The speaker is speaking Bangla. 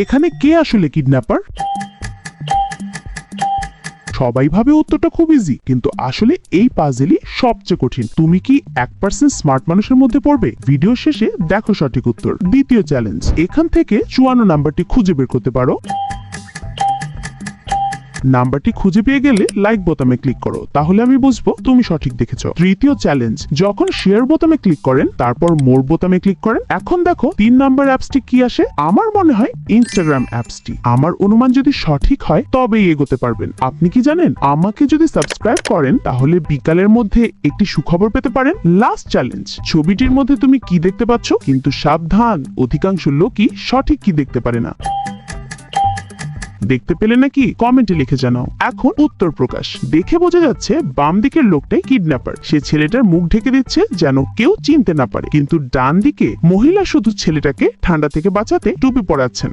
এখানে কে আসলে কিডন্যাপার সবাই ভাবে উত্তরটা খুব ইজি কিন্তু আসলে এই পাজেলই সবচেয়ে কঠিন। তুমি কি এক পার্সেন্ট স্মার্ট মানুষের মধ্যে পড়বে? ভিডিও শেষে দেখো সঠিক উত্তর। দ্বিতীয় চ্যালেঞ্জ এখান থেকে চুয়ান্ন নাম্বারটি খুঁজে বের করতে পারো। নাম্বারটি খুঁজে পেয়ে গেলে লাইক বোতামে ক্লিক করো। তাহলে আমি বুঝব তুমি সঠিক দেখেছ। তৃতীয় চ্যালেঞ্জ যখন শেয়ার বোতামে ক্লিক করেন, তারপর মোর বোতামে ক্লিক করেন, এখন দেখো তিন নাম্বার অ্যাপসটি কি আসে? আমার মনে হয় ইনস্টাগ্রাম অ্যাপসটি আমার অনুমান যদি সঠিক হয়, তবেই এগোতে পারবেন। আপনি কি জানেন? আমাকে যদি সাবস্ক্রাইব করেন, তাহলে বিকালের মধ্যে একটি সুখবর পেতে পারেন। লাস্ট চ্যালেঞ্জ ছবিটির মধ্যে তুমি কি দেখতে পাচ্ছ? কিন্তু সাবধান, অধিকাংশ লোকই সঠিক কি দেখতে পারে না। দেখতে পেলে নাকি কমেন্টে লিখে জানাও। এখন উত্তর প্রকাশ। দেখে বোঝা যাচ্ছে বাম দিকের লোকটাই কিডন্যাপার সে ছেলেটার মুখ ঢেকে দিচ্ছে যেন কেউ চিনতে না পারে। কিন্তু ডান দিকে মহিলা শুধু ছেলেটাকে ঠান্ডা থেকে বাঁচাতে টুপি পরাচ্ছেন